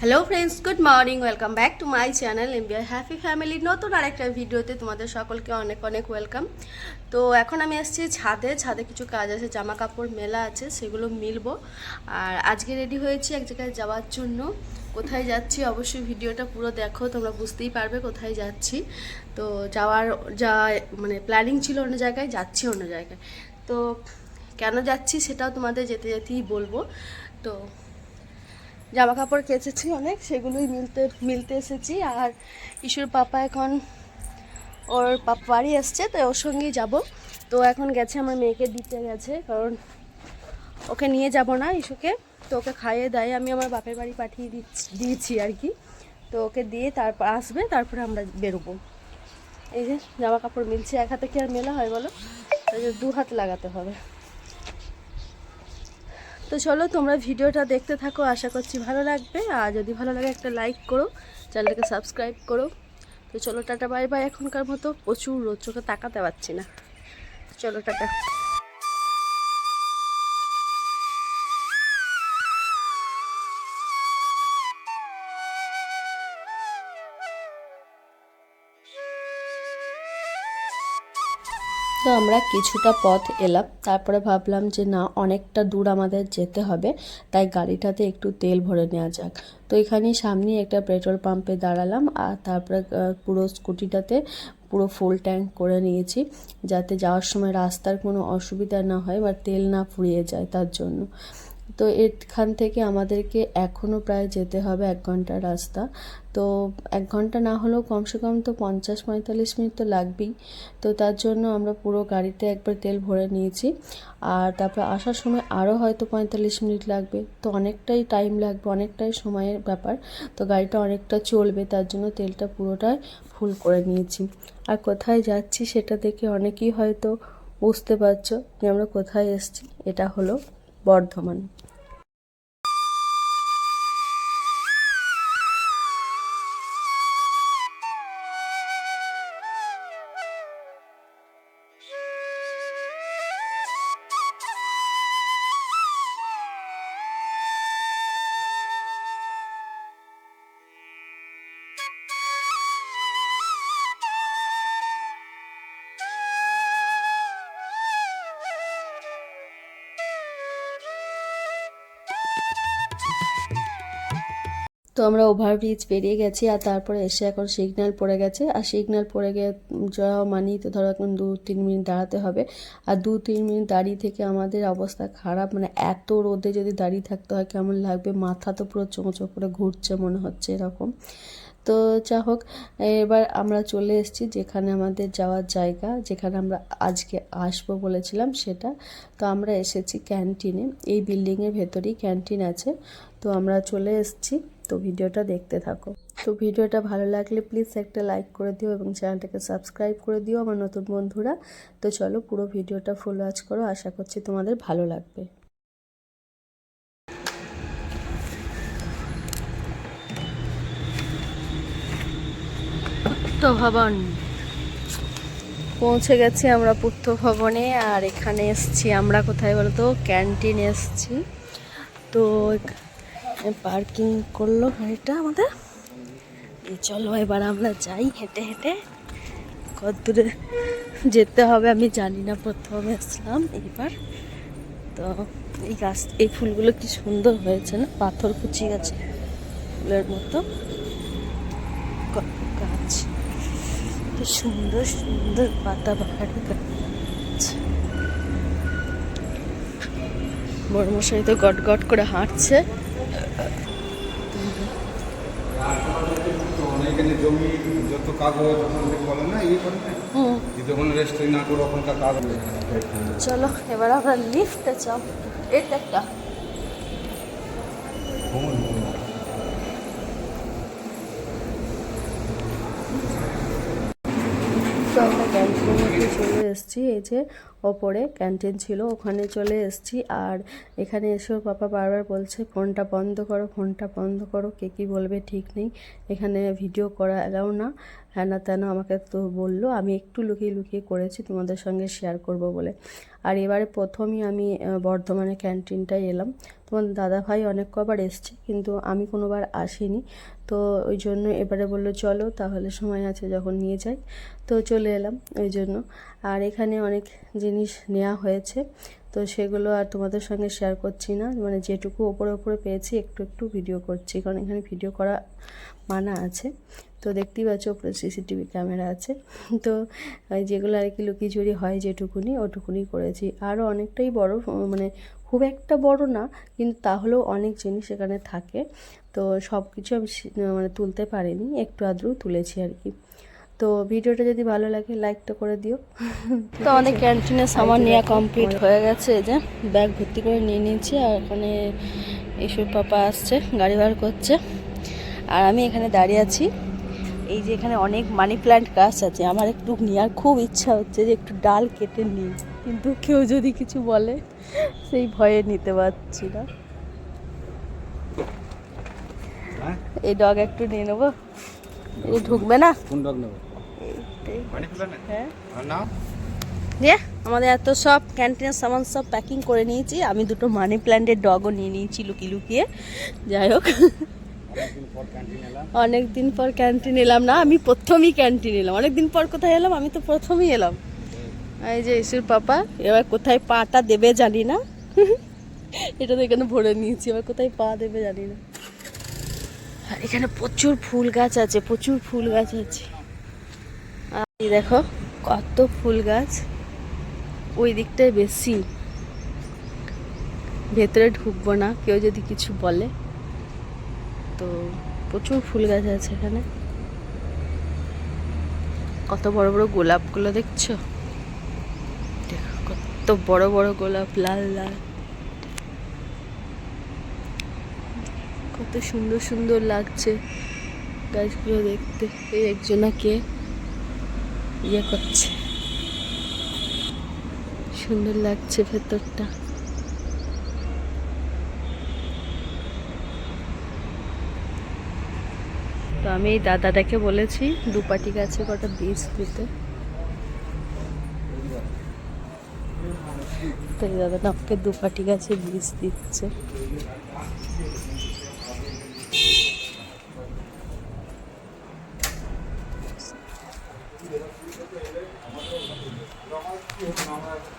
Hello friends good morning welcome back to my channel MBR happy family নতুন আরেকটা ভিডিওতে তোমাদের সকলকে অনেক অনেক ওয়েলকাম তো এখন আমি আসছি ছাদে ছাদে কিছু কাজ আছে জামা কাপড় মেলা আছে, সেগুলো মিলবো। আর আজকে রেডি হয়েছি এক জায়গায় যাওয়ার জন্য। কোথায় যাচ্ছি অবশ্যই ভিডিওটা পুরো দেখো, তোমরা বুঝতেই পারবে কোথায় যাচ্ছি। তো যাওয়ার, যা মানে প্ল্যানিং ছিল অন্য জায়গায়, যাচ্ছি অন্য জায়গায়। তো কেন যাচ্ছি সেটাও তোমাদের যেতে যেতেই বলব। তো জামা কাপড় কেচেছি অনেক, সেগুলোই মিলতে মিলতে এসেছি। আর ইস্যুর পাপা এখন, ওর পাপা বাড়ি এসছে তো ওর সঙ্গেই যাব। তো এখন গেছে, আমার মেয়েকে দিতে গেছে, কারণ ওকে নিয়ে যাব না ইস্যুকে তো ওকে খাইয়ে দেয় আমি আমার বাপের বাড়ি পাঠিয়ে দিয়েছি আর কি। তো ওকে দিয়ে তারপর আসবে, তারপরে আমরা বেরোবো। এই যে জামা কাপড় মিলছে, এক হাতে কি আর মেলা হয় বলো? দু হাত লাগাতে হবে। তো চলো তোমরা ভিডিওটা দেখতে থাকো, আশা করছি ভালো লাগবে। আর যদি ভালো লাগে একটা লাইক করো, চ্যানেলটাকে সাবস্ক্রাইব করো। তো চলো টাটা বাই বাই এখনকার মতো। প্রচুর রোদ চোখে তাকাতে পারছি না। চলো টাটা। তো আমরা কিছুটা পথ এলাম। তারপরে ভাবলাম যে না, অনেকটা দূর আমাদের যেতে হবে। তাই গাড়িটাতে একটু তেল ভরে নেওয়া যাক। তো এখানে সামনে একটা পেট্রোল পাম্পে দাঁড়ালাম। আর তারপরে পুরো স্কুটিটাতে পুরো ফুল ট্যাঙ্ক করে নিয়েছি। যাতে যাওয়ার সময় রাস্তার কোনো অসুবিধা না হয় বা তেল না ফুরিয়ে যায় তার জন্য। তো এখান থেকে আমাদেরকে এখনও প্রায় যেতে হবে এক ঘণ্টার রাস্তা। তো এক ঘণ্টা না হলেও কমসে কম তো পঞ্চাশ পঁয়তাল্লিশ মিনিট তো লাগবেই। তো তার জন্য আমরা পুরো গাড়িতে একবার তেল ভরে নিয়েছি। আর তারপর আসার সময় আরও হয়তো পঁয়তাল্লিশ মিনিট লাগবে। তো অনেকটাই টাইম লাগবে, অনেকটাই সময়ের ব্যাপার। তো গাড়িটা অনেকটা চলবে, তার জন্য তেলটা পুরোটাই ফুল করে নিয়েছি। আর কোথায় যাচ্ছি সেটা দেখে অনেকেই হয়তো বুঝতে পারছ যে আমরা কোথায় এসেছি। এটা হলো বর্ধমান। তো আমরা ওভারব্রিজ পেরিয়ে গেছি আর তারপরে এসে এখন সিগন্যাল পড়ে গেছে। আর সিগন্যাল পড়ে গিয়ে যাওয়া মানেই তো ধরো এখন দু তিন মিনিট দাঁড়াতে হবে। আর দু তিন মিনিট দাঁড়িয়ে থেকে আমাদের অবস্থা খারাপ। মানে এত রোদে যদি দাঁড়িয়ে থাকতে হয় কেমন লাগবে? মাথা তো পুরো চোঁচো করে ঘুরছে মনে হচ্ছে এরকম। তো যা হোক, এবার আমরা চলে এসেছি যেখানে আমাদের যাওয়ার জায়গা, যেখানে আমরা আজকে আসব বলেছিলাম সেটা। তো আমরা এসেছি ক্যান্টিনে। এই বিল্ডিংয়ের ভেতরেই ক্যান্টিন আছে। তো আমরা চলে এসেছি। তো ভিডিওটা দেখতে থাকো। তো ভিডিওটা ভালো লাগলে প্লিজ একটা লাইক করে দিও এবং চ্যানেলটাকে সাবস্ক্রাইব করে দিও আমার নতুন বন্ধুরা। তো চলো পুরো ভিডিওটা ফুল ওয়াচ করো আশা করছি তোমাদের ভালো লাগবে। ভবন পৌঁছে গেছি আমরা পুত্র ভবনে আর এখানে এসছি আমরা কোথায় বলতো? ক্যান্টিন এসছি। তো পার্কিং করল গাড়িটা আমাদের। চলো এবার আমরা যাই হেঁটে হেঁটে। কত দূরে যেতে হবে আমি জানি না, প্রথমে আসলাম এইবার। তো এই গাছ, এই ফুলগুলো কি সুন্দর হয়েছে না? পাথর কুচি আছে ফুলের মতো। গাছ। কি সুন্দর সুন্দর পাতা বাহারি গাছ। বড় মশাই তো গট গট করে হাঁটছে। এখানে জমি যত কাগজ বলে না করে ওখানকার কাগজ চলো। এবার আমরা লিফটে চাপ এটা একটা তো মধ্যে চলে এসেছি। এই যে ওপরে ক্যান্টিন ছিল, ওখানে চলে এসেছি। আর এখানে এসেও পাপা বারবার বলছে, ফোনটা বন্ধ করো, ফোনটা বন্ধ করো, কে কী বলবে ঠিক নেই। এখানে ভিডিও করা এলাও না। হ্যাঁ না তেন আমাকে তো বলল, আমি একটু লুকিয়ে লুকিয়ে করেছি, তোমাদের সঙ্গে শেয়ার করব বলে। আর এবারে প্রথমই আমি বর্ধমানে ক্যান্টিনটায় এলাম। তোমার দাদা ভাই অনেক কবার এসছে, কিন্তু আমি কোনোবার আসিনি। তো ওই জন্য এবারে বলল, চলো, তাহলে সময় আছে যখন নিয়ে যাই। তো চলে এলাম। ওই জন্য। আর এখানে অনেক জিনিস নেওয়া হয়েছে। তো সেগুলো আর তোমাদের সঙ্গে শেয়ার করছি না। মানে যেটুকু ওপরে ওপরে পেয়েছি, একটু একটু ভিডিও করছি। কারণ এখানে ভিডিও করা মানা আছে। তো দেখতেই পাচ্ছ ওপরে সিসিটিভি ক্যামেরা আছে। তো যেগুলো আর কি লুকিয়ে চুরি হয় যেটুকুনি, ওটুকুনি করেছি। আরও অনেকটাই বড় মানে খুব একটা বড় না, কিন্তু তাহলেও অনেক জিনিস এখানে থাকে। তো সব কিছু আমি মানে তুলতে পারিনি, একটু আদ্রু তুলেছি আর কি। তো ভিডিওটা যদি ভালো লাগে লাইকটা করে দিও। তো আমাদের ক্যান্টিনে সামান নেওয়া কমপ্লিট হয়ে গেছে এই যে ব্যাগ ভর্তি করে নিয়ে নিয়েছি আর ওখানে ইসুর পাপা আসছে গাড়ি বার করছে। আর আমি এখানে দাঁড়িয়ে আছি। এই যে এখানে অনেক মানি প্ল্যান্ট গাছ আছে আমার একটু নেওয়ার খুব ইচ্ছা হচ্ছে যে একটু ডাল কেটে নিই। কিন্তু কেউ যদি কিছু বলে সেই ভয়ে নিতে পারছি না। হ্যাঁ? এই ডগ একটু নিয়ে নেব। ঢুকবে না? কোন ডগ নেব? হ্যাঁ? আমাদের এত সব ক্যান্টিনের সামান সব প্যাকিং করে নিয়েছি। আমি দুটো মানি প্ল্যান্টের ডগও নিয়ে নিয়েছি লুকিয়ে লুকিয়ে। যাই হোক। অনেক দিন পর ক্যান্টিন এলাম না, আমি প্রথমই ক্যান্টিন এলাম। অনেক দিন পর কোথায় এলাম? আমি তো প্রথমেই এলাম। এই যে ইসুর পাপা, এবার কোথায় পাটা দেবে জানি না। এটা তো এখানে ভরে নিয়েছি, এবার কোথায় পা দেবে জানি না। এখানে প্রচুর ফুল গাছ আছে, প্রচুর ফুল গাছ আছে। দেখো, কত ফুল গাছ। ওই দিকটায় বেশি। ভেতরে ঢুকবো না, কেউ যদি কিছু বলে। তো প্রচুর ফুল গাছ আছে এখানে। কত বড় বড় গোলাপগুলো দেখছ? দেখো, কত বড় বড় গোলাপ, লাল লাল। কত সুন্দর সুন্দর লাগছে গাছগুলো দেখতে। এই একজনাকে ইয়ে করছে। সুন্দর লাগছে ভেতরটা। তো আমি এই দাদাটাকে বলেছি, দুপাটি গাছে কটা বীজ দিতে। তো এই দাদাটা আমাকে দুপাটি গাছে বীজ দিচ্ছে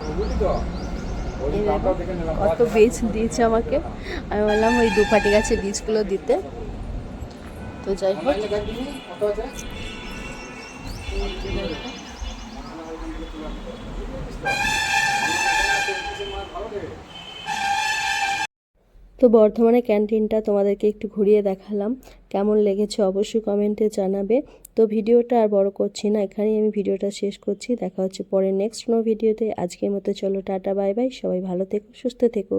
বুঝলি তো ওই এই দামটা দেখো, দেখে নিলাম কত বীজ দিয়েছে আমাকে। আমি বললাম, ওই দুপাটি গাছে বীজগুলো দিতে। তো যাই হোক। Thank দেখ তো বর্ধমানে ক্যান্টিনটা তোমাদেরকে একটু ঘুরিয়ে দেখালাম। কেমন লেগেছে অবশ্যই কমেন্টে জানাবে। তো ভিডিওটা আর বড় করছি না, এখানেই আমি ভিডিওটা শেষ করছি। দেখা হচ্ছে পরে নেক্সট কোনো ভিডিওতে আজকের মতো চলো, টাটা বাই বাই সবাই ভালো থেকো, সুস্থ থেকো.